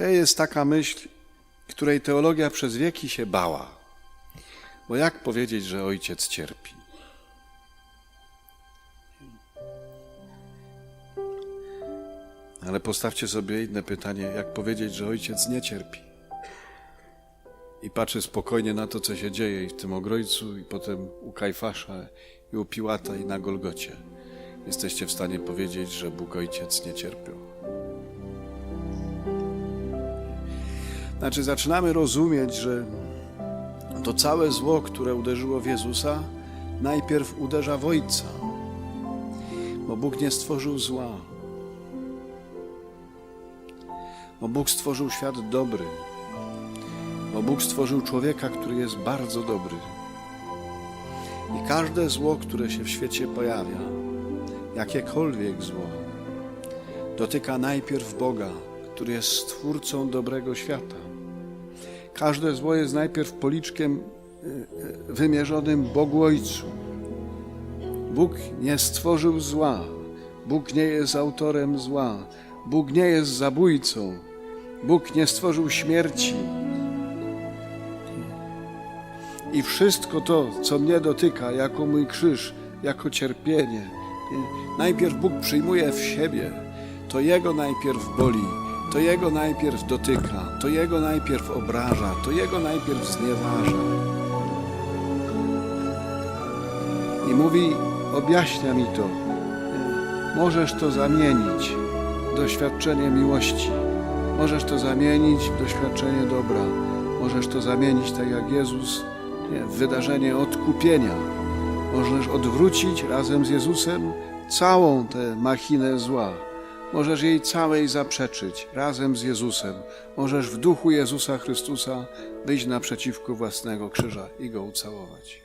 To jest taka myśl, której teologia przez wieki się bała. Bo jak powiedzieć, że ojciec cierpi? Ale postawcie sobie inne pytanie, jak powiedzieć, że ojciec nie cierpi? I patrzy spokojnie na to, co się dzieje i w tym Ogrojcu, i potem u Kajfasza, i u Piłata, i na Golgocie. Jesteście w stanie powiedzieć, że Bóg Ojciec nie cierpiał. Znaczy, zaczynamy rozumieć, że to całe zło, które uderzyło w Jezusa, najpierw uderza w Ojca, bo Bóg nie stworzył zła. Bo Bóg stworzył świat dobry. Bo Bóg stworzył człowieka, który jest bardzo dobry. I każde zło, które się w świecie pojawia, jakiekolwiek zło, dotyka najpierw Boga, który jest stwórcą dobrego świata. Każde zło jest najpierw policzkiem y, y, wymierzonym Bogu Ojcu. Bóg nie stworzył zła. Bóg nie jest autorem zła. Bóg nie jest zabójcą. Bóg nie stworzył śmierci. I wszystko to, co mnie dotyka, jako mój krzyż, jako cierpienie, nie? najpierw Bóg przyjmuje w siebie. To Jego najpierw boli, to Jego najpierw dotyka, to Jego najpierw obraża, to Jego najpierw znieważa. I mówi, objaśnia mi to. Możesz to zamienić w doświadczenie miłości. Możesz to zamienić w doświadczenie dobra. Możesz to zamienić, tak jak Jezus, nie, w wydarzenie odkupienia. Możesz odwrócić razem z Jezusem całą tę machinę zła. Możesz jej całej zaprzeczyć razem z Jezusem. Możesz w duchu Jezusa Chrystusa wyjść naprzeciwko własnego krzyża i go ucałować.